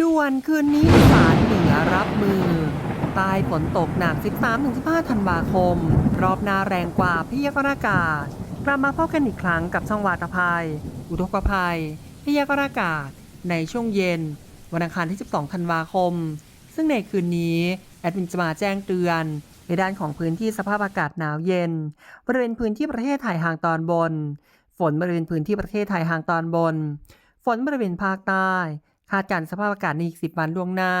ด่วนคืนนี้สารเหนือรับมือ ใต้ฝนตกหนัก 13-15 ธันวาคม รอบหน้าแรงกว่าพยากรณ์อากาศ กลับมาพบกันอีกครั้งกับช่องวาตภัย อุทกภัยพยากรณ์อากาศ ในช่วงเย็น วันอังคารที่ 12 ธันวาคม ซึ่งในคืนนี้ แอดมินจะมาแจ้งเตือนในด้านของพื้นที่สภาพอากาศหนาวเย็น บริเวณพื้นที่ประเทศไทยทางตอนบน ฝนบริเวณพื้นที่ประเทศไทยทางตอนบน ฝนบริเวณภาคใต้ คาดการณ์สภาพอากาศในอีก 10 วันล่วงหน้า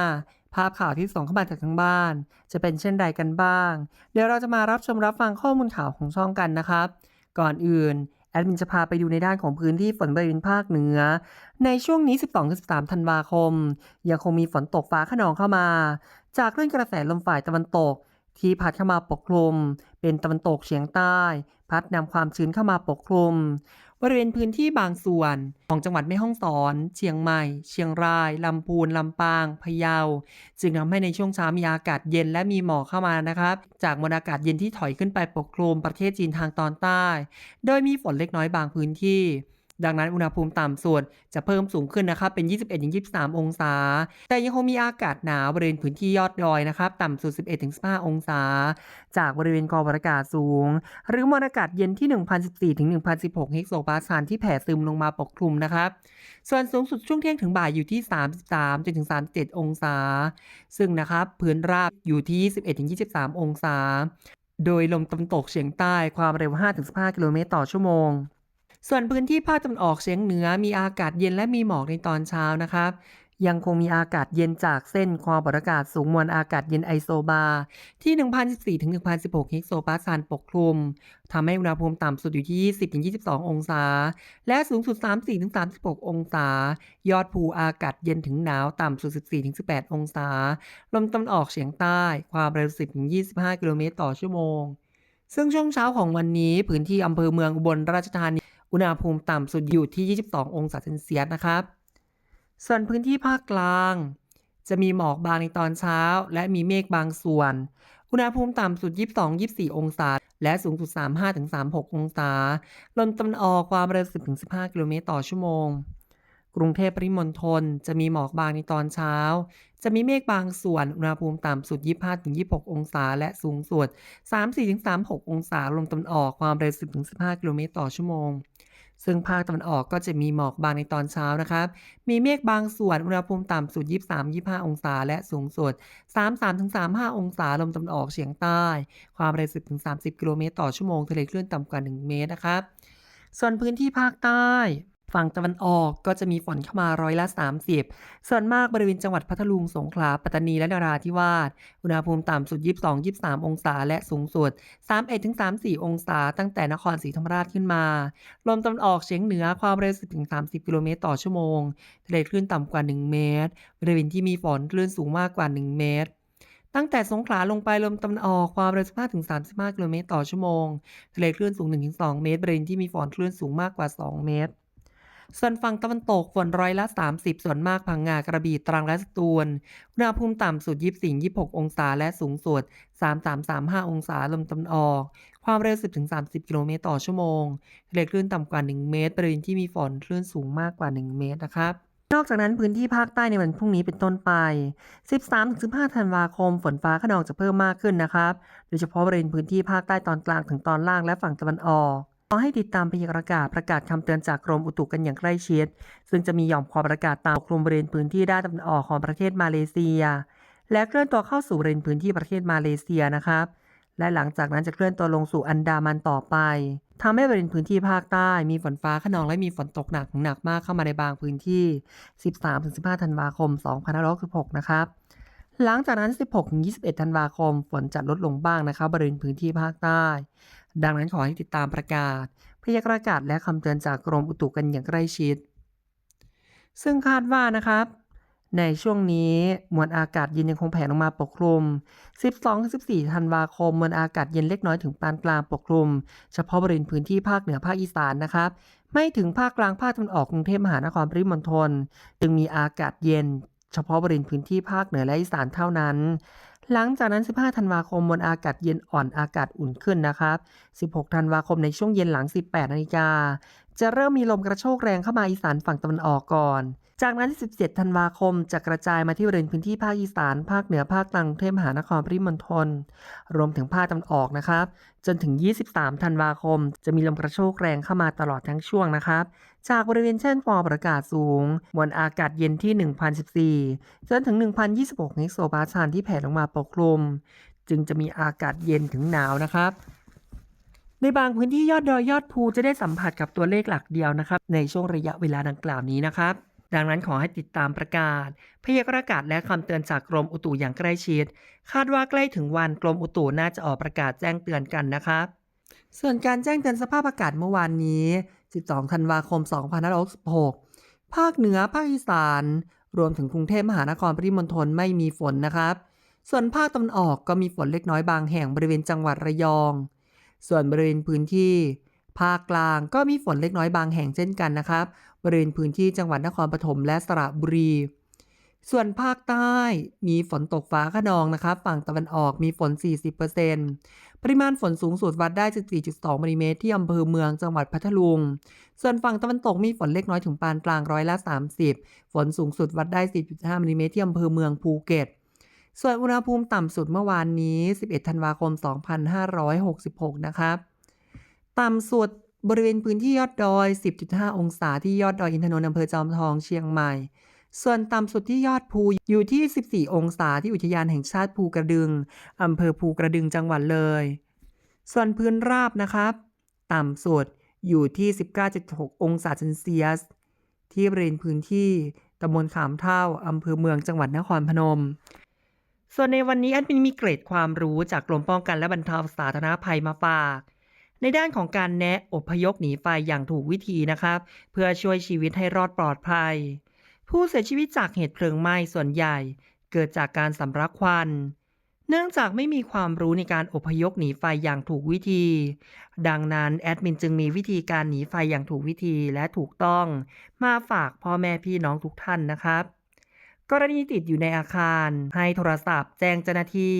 ภาพข่าวที่ส่งเข้ามาจากทางบ้าน จะเป็นเช่นใดกันบ้าง เดี๋ยวเราจะมารับชมรับฟังข้อมูลข่าวของช่องกันนะครับ ก่อนอื่นแอดมินจะพาไปดูในด้านของพื้นที่ฝนบริเวณภาคเหนือ ในช่วงนี้ 12-13 ธันวาคม ยังคงมีฝนตกฟ้าขนองเข้ามา จากคลื่นกระแสลมฝ่ายตะวันตก ที่พัดเข้ามาปกคลุม เป็นตะวันตกเฉียงใต้ พัดนำความชื้นเข้ามาปกคลุม บริเวณพื้นที่บางส่วน ของจังหวัดแม่ฮ่องสอน เชียงใหม่ เชียงราย ลำพูน ลำปาง พะเยา จึงทำให้ในช่วงเช้ามีอากาศเย็นและมีหมอกเข้ามานะครับ จากมวลอากาศเย็นที่ถอยขึ้นไปปกคลุมประเทศจีนทางตอนใต้ โดยมีฝนเล็กน้อยบางพื้นที่ ดังนั้นอุณหภูมิต่ำสุดจะเพิ่มสูงขึ้นนะครับเป็น 21-23 องศา แต่ยังคงมีอากาศหนาวบริเวณพื้นที่ยอดดอยนะครับต่ำสุด 11-15 องศา จากบริเวณกองอากาศสูง หรือมวลอากาศเย็นที่ 1,014-1,016 เฮกโซปาสคาลที่แผ่ซึมลงมาปกคลุมนะครับ ส่วนสูงสุดช่วงเที่ยงถึงบ่ายอยู่ที่ 33-37 องศา ซึ่งนะครับพื้นราบอยู่ที่ 21-23 องศา โดยลมตะวันตกเฉียงใต้ความเร็ว 5-15 กิโลเมตรต่อชั่วโมง ส่วนพื้นที่ภาคตะวันออกเฉียงเหนือมีอากาศเย็นและมีหมอกในตอนเช้านะครับ ยังคงมีอากาศเย็นจากเส้นความกดอากาศสูงมวลอากาศเย็นไอโซบา ที่ 1,014ถึง1,016เฮกโซปาสคาลปกคลุมทำให้อุณหภูมิต่ำสุดอยู่ที่ 20ถึง22 องศา และสูงสุด 34ถึง36 องศา ยอดภูอากาศเย็นถึงหนาวต่ำสุด 14ถึง18 องศา ลมตะวันออกเฉียงใต้ ความเร็ว 10ถึง25 กิโลเมตรต่อชั่วโมง ซึ่งช่วงเช้าของวันนี้พื้นที่อำเภอเมืองอุบลราชธานี อุณหภูมิต่ำสุดอยู่ที่ 22 องศาเซนเซียสนะครับ ส่วนพื้นที่ภาคกลาง จะมีหมอกบางในตอนเช้า และมีเมฆบางส่วน อุณหภูมิต่ำสุด 22-24 องศา และสูงสุด 35-36 องศา ลมตะวันออกความเร็ว 10-15 กิโลเมตรต่อชั่วโมง กรุงเทพปริมณฑลจะมีหมอกบางในตอนเช้า จะมีเมฆบางส่วน อุณหภูมิต่ำสุด 25-26 องศา และสูงสุด 34-36 องศา ลมตะวันออก ความเร็ว 10-15 กิโลเมตรต่อชั่วโมง ซึ่งภาคตะวันออกก็จะมีหมอกบางในตอนเช้านะครับ มีเมฆบางส่วน อุณหภูมิต่ำสุด 23-25 องศา และสูงสุด 33-35 องศา ลมตะวันออกเฉียงใต้ ความเร็ว 10-30 กิโลเมตรต่อชั่วโมง ทะเลคลื่นต่ำกว่า 1 เมตรนะครับ ส่วนพื้นที่ภาคใต้ ฝั่งตะวันออกก็จะมีฝนเข้ามาร้อยละ 30 ส่วนมากบริเวณจังหวัดพัทลุง สงขลา ปัตตานี และนราธิวาส อุณหภูมิต่ำสุด 22-23 องศา และสูงสุด 31-34 องศา ตั้งแต่นครศรีธรรมราชขึ้นมา ลมตะวันออกเฉียงเหนือความเร็ว 10-30 กิโลเมตรต่อชั่วโมง ทะเลคลื่นต่ำกว่า 1 เมตร บริเวณที่มีฝนคลื่นสูงมากกว่า 1 เมตรตั้งแต่สงขลาลงไปลมตะวันออกความเร็ว 15-35 กิโลเมตรต่อชั่วโมง ทะเลคลื่นสูง 1-2 เมตร บริเวณที่มีฝนคลื่นสูงมากกว่า 2 เมตร ส่วนฝั่งตะวันตกฝนร้อยละ 30 ส่วนมากพังงากระบี่ตรังและสตูลอุณหภูมิต่ำสุด 24-26 องศาและสูงสุด 33-35 องศาลมตะวันออก ความเร็ว 10-30 กิโลเมตรต่อชั่วโมงทะเลคลื่นต่ำกว่า 1 เมตร บริเวณที่มีฝนคลื่นสูงมากกว่า 1 เมตรนะครับนอกจากนั้นพื้นที่ภาคใต้ในวันพรุ่งนี้เป็นต้นไป 13-15 ธันวาคม ฝนฟ้าขนองจะเพิ่มมากขึ้นนะครับ โดยเฉพาะบริเวณพื้นที่ภาคใต้ตอนกลางถึงตอนล่างและฝั่งตะวันออก ขอให้ติดตามพยากรณ์อากาศประกาศคำเตือนจากกรมอุตุกันอย่างใกล้ชิด ซึ่งจะมีหย่อมความกดอากาศต่ำปกคลุมบริเวณพื้นที่ด้านตะวันออกของประเทศมาเลเซีย และเคลื่อนตัวเข้าสู่บริเวณพื้นที่ประเทศมาเลเซียนะครับ และหลังจากนั้นจะเคลื่อนตัวลงสู่อันดามันต่อไปทำให้บริเวณพื้นที่ภาคใต้มีฝนฟ้าขนองและมีฝนตกหนักถึงหนักมากเข้ามาในบางพื้นที่ 13-15 ธันวาคม 2566 นะครับ หลังจากนั้น 16-21 ธันวาคม ฝนจะลดลงบ้างนะครับบริเวณพื้นที่ภาคใต้ ดังนั้นขอให้ติดตามประกาศ พยากรณ์อากาศและคำเตือนจากกรมอุตุกันอย่างใกล้ชิด ซึ่งคาดว่านะครับในช่วงนี้มวลอากาศเย็นยังคงแผ่ลงมาปกคลุม 12-14 ธันวาคม มวลอากาศเย็นเล็กน้อยถึงปานกลางปกคลุม เฉพาะบริเวณพื้นที่ภาคเหนือภาคอีสานนะครับ ไม่ถึงภาคกลางภาคตะวันออกกรุงเทพมหานครปริมณฑลจึงมีอากาศเย็น เฉพาะบริเวณพื้นที่ภาคเหนือและอีสานเท่านั้น หลังจากนั้น 15 ธันวาคมมวลอากาศเย็นอ่อนอากาศอุ่นขึ้นนะครับ 16 ธันวาคมในช่วงเย็นหลัง 18 นาฬิกา จะเริ่มมีลมกระโชกแรงเข้ามาอีสานฝั่งตะวันออกก่อน จากนั้น 17 ธันวาคม จะกระจายมาที่บริเวณพื้นที่ภาคอีสาน ภาคเหนือ ภาคกลางเทพมหานครปริมณฑล รวมถึงภาคตะวันออกนะครับ จนถึง 23 ธันวาคม จะมีลมกระโชกแรงเข้ามาตลอดทั้งช่วงนะครับ จากบริเวณเช่นฟอประกาศสูง มวลอากาศเย็นที่ 1,014 จนถึง 1,026เฮกโซปาชันที่แผ่ลงมาปกคลุม จึงจะมีอากาศเย็นถึงหนาวนะครับในบางพื้นที่ยอดดอยยอดภูจะได้สัมผัสกับตัวเลขหลักเดียวนะครับ ในช่วงระยะเวลาดังกล่าวนี้นะครับ ดังนั้นขอให้ติดตามประกาศ พยากรณ์อากาศและคำเตือนจากกรมอุตุอย่างใกล้ชิด คาดว่าใกล้ถึงวันกรมอุตุน่าจะออกประกาศแจ้งเตือนกันนะครับส่วนการแจ้งเตือนสภาพอากาศเมื่อวานนี้ 12 ธันวาคม 2566 ภาคเหนือ ภาคอีสาน รวมถึงกรุงเทพมหานครปริมณฑลไม่มีฝนนะครับ ส่วนภาคตะวันออกก็มีฝนเล็กน้อยบางแห่งบริเวณจังหวัดระยอง ส่วนบริเวณพื้นที่ ภาคกลางก็มีฝนเล็กน้อยบางแห่งเช่นกันนะครับ บริเวณพื้นที่จังหวัดนครปฐมและสระบุรี ส่วนภาคใต้มีฝนตกฟ้าขนองนะครับ ฝั่งตะวันออกมีฝน 40%ปริมาณฝนสูงสุดวัดได้ 14.2มิลลิเมตรที่อำเภอเมืองจังหวัดพัทลุง ส่วนฝั่งตะวันตกมีฝนเล็กน้อยถึงปานกลางร้อยละ 30 ฝนสูงสุดวัดได้ 10.5มิลลิเมตรที่อำเภอเมืองภูเก็ตส่วนอุณหภูมิต่ำสุดเมื่อวานนี้ 11 ธันวาคม 2566 นะครับ ต่ำสุดบริเวณพื้นที่ยอดดอย 10.5 องศาที่ยอดดอยอินทนนท์อำเภอจอมทองเชียงใหม่ ส่วนต่ำสุดที่ยอดภูอยู่ที่ 14 องศาที่อุทยานแห่งชาติภูกระดึงอำเภอภูกระดึงจังหวัดเลย ส่วนพื้นราบนะครับ ต่ำสุดอยู่ที่ 19.6 องศาเซนเซียส ที่บริเวณพื้นที่ตำบลขามเท่าอำเภอเมืองจังหวัดนครพนม ส่วนในวันนี้แอดมินมีเกรดความรู้จากกรมป้องกันและบรรเทาสาธารณภัยมาฝาก ในด้านของการแนะอพยพหนีไฟอย่างถูกวิธีนะครับ เพื่อช่วยชีวิตให้รอดปลอดภัย ผู้เสียชีวิตจากเหตุเพลิงไหม้ส่วนใหญ่ เกิดจากการสำลักควันเนื่องจากไม่มีความรู้ในการอพยพหนีไฟอย่างถูกวิธี ดังนั้นแอดมินจึงมีวิธีการหนีไฟอย่างถูกวิธีและถูกต้อง มาฝากพ่อแม่พี่น้องทุกท่านนะครับ กรณีติดอยู่ในอาคาร ให้โทรศัพท์แจ้งเจ้าหน้าที่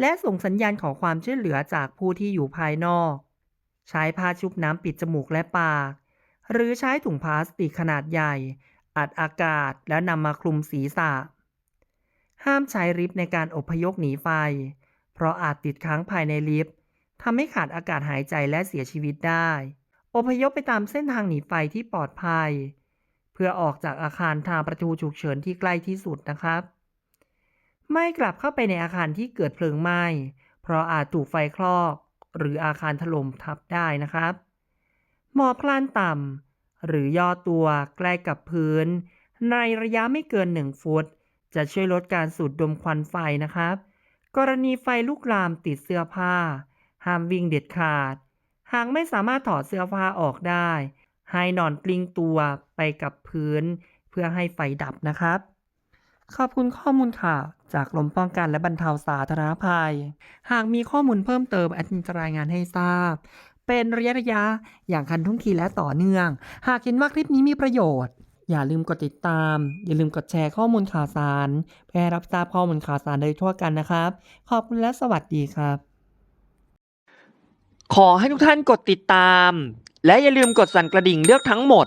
และส่งสัญญาณขอความช่วยเหลือจากผู้ที่อยู่ภายนอก ใช้ผ้าชุบน้ำปิดจมูกและปาก หรือใช้ถุงพลาสติกขนาดใหญ่ อัดอากาศแล้วนำมาคลุมศีรษะ ห้ามใช้ลิฟต์ในการอพยพหนีไฟ เพราะอาจติดค้างภายในลิฟต์ทำให้ขาดอากาศหายใจและเสียชีวิตได้ อพยพไปตามเส้นทางหนีไฟที่ปลอดภัย เพื่อออกจากอาคารทางประตูฉุกเฉินที่ใกล้ที่สุดนะครับ ไม่กลับเข้าไปในอาคารที่เกิดเพลิงไหม้ เพราะอาจถูกไฟคลอก หรืออาคารถล่มทับได้นะครับ หมอบพลานต่ำหรือย่อตัวใกล้กับพื้น ในระยะไม่เกิน 1 ฟุต จะช่วยลดการสูดดมควันไฟนะครับ กรณีไฟลุกลามติดเสื้อผ้า ห้ามวิ่งเด็ดขาด หากไม่สามารถถอดเสื้อผ้าออกได้ ให้นอนกลิ้งตัวไปกับพื้น เพื่อให้ไฟดับนะครับ ขอบคุณข้อมูลข่าวจากกรมป้องกันและบรรเทาสาธารณภัย หากมีข้อมูลเพิ่มเติมแอดมินจะรายงานให้ทราบ เป็นระยะระยะอย่างคันทุ่งทีและต่อเนื่อง หากเห็นว่าคลิปนี้มีประโยชน์ อย่าลืมกดติดตาม อย่าลืมกดแชร์ข้อมูลข่าวสารเพื่อรับทราบข้อมูลข่าวสารโดยทั่วกันนะครับ ขอบคุณและสวัสดีครับ ขอให้ทุกท่านกดติดตาม และอย่าลืมกดสั่นกระดิ่งเลือกทั้งหมด